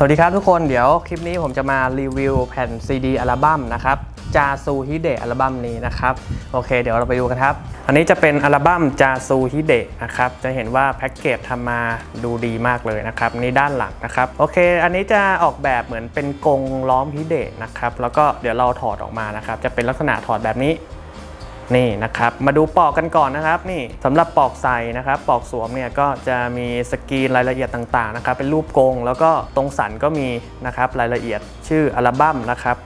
สวัสดีครับทุกคนเดี๋ยวคลิปนี้ผมจะมารีวิวแผ่นซีดีอัลบั้มนะครับจาซูฮิเดะอัลบั้มนี้นะครับโอเค เดี๋ยวเราไปดูกันครับ อันนี้จะเป็นอัลบั้มจาซูฮิเดะนะครับจะเห็นว่าแพ็กเกจทำมาดูดีมากเลยนะครับนี่ด้านหลังนะครับโอเค อันนี้จะออกแบบเหมือนเป็นกรงล้อมฮิเดะนะครับแล้วก็เดี๋ยวเราถอดออกมานะครับจะเป็นลักษณะถอดแบบนี้ นี่นะครับ มาดูปอกกันก่อนนะครับนี่สำหรับปอกใส่นะครับ ปอกสวมเนี่ยก็จะมีสกรีนรายละเอียดต่างๆนะครับ เป็นรูปกรงแล้วก็ตรงสันก็มีนะครับรายละเอียดชื่ออัลบั้มนะครับ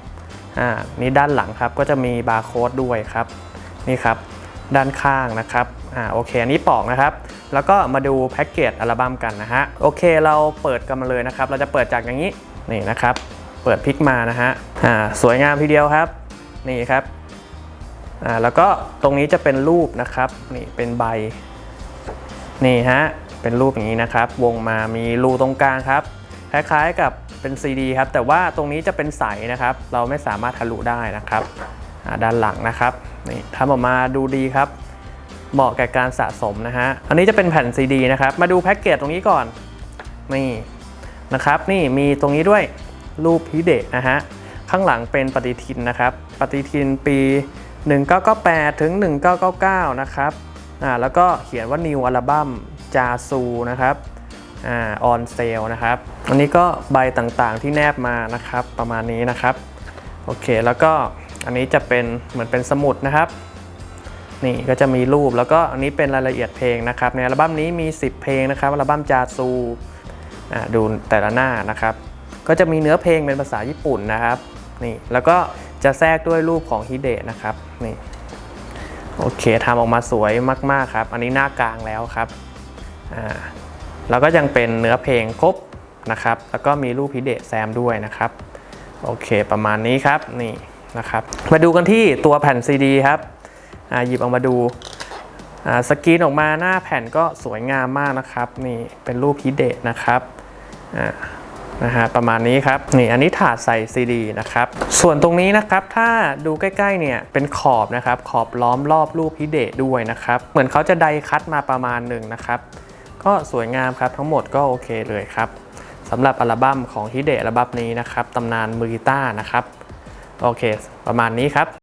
อ่านี่ด้านหลังครับก็จะมีบาร์โค้ดด้วยครับนี่ครับด้านข้างนะครับอ่าโอเคอันนี้ปอกนะครับ แล้วก็มาดูแพ็กเกจอัลบั้มกันนะฮะโอเคเราเปิดกันมาเลยนะครับ เราจะเปิดจากอย่างนี้นี่นะครับ เปิดพลิกมานะฮะอ่าสวยงามทีเดียวครับนี่ครับ อ่าแล้วก็ตรงนี้จะเป็นรูปนะครับนี่เป็นใบนี่ฮะเป็นรูปอย่างนี้นะครับ วงมามีรูตรงกลางครับ คล้ายๆกับเป็นซีดีครับ แต่ว่าตรงนี้จะเป็นใสนะครับ เราไม่สามารถทะลุได้นะครับอ่าด้านหลังนะครับนี่ทำออกมาดูดีครับ เหมาะแก่การสะสมนะฮะอันนี้จะเป็นแผ่นซีดีนะครับ มาดูแพ็กเกจตรงนี้ก่อนนี่นะครับ นี่มีตรงนี้ด้วยรูปฮิเดะนะฮะข้างหลังเป็นปฏิทินนะครับ ปฏิทินปี 1998 ถึง 1999 นะครับอ่าแล้วก็เขียนว่า New Album จาซูนะครับอ่า on sale นะครับ อันนี้ก็ใบต่างๆที่แนบมานะครับประมาณนี้นะครับโอเคแล้วก็อันนี้จะเป็นเหมือนเป็นสมุดนะครับ นี่ก็จะมีรูปแล้วก็อันนี้เป็นรายละเอียดเพลงนะครับในอัลบั้มนี้มี 10 เพลงนะครับอัลบั้มจาซูอ่าดูแต่ละหน้านะครับ ก็จะมีเนื้อเพลงเป็นภาษาญี่ปุ่นนะครับนี่แล้วก็ จะแทรกด้วยรูปของฮิเดะนะครับนี่โอเคทำออกมาสวยมากๆครับ อันนี้หน้ากลางแล้วครับอ่าแล้วก็ยังเป็นเนื้อเพลงครบนะครับ แล้วก็มีรูปฮิเดะแซมด้วยนะครับ โอเคประมาณนี้ครับนี่นะครับมาดูกันที่ตัวแผ่นซีดีครับอ่าหยิบออกมาดูอ่าสกรีนออกมาหน้าแผ่นก็สวยงามมากนะครับ นี่เป็นรูปฮิเดะนะครับอ่า นะฮะประมาณนี้ครับนี่อันนี้ถาดใส่ซีดีนะครับส่วนตรงนี้นะครับถ้าดูใกล้ๆเนี่ยเป็นขอบนะครับขอบล้อมรอบรูปฮิเดด้วยนะครับเหมือนเขาจะไดคัตมาประมาณหนึ่งนะครับก็สวยงามครับทั้งหมดก็โอเคเลยครับสำหรับอัลบั้มของฮิเดะอัลบั้มนี้นะครับตำนานมือกีตาร์นะครับโอเค ประมาณนี้ครับ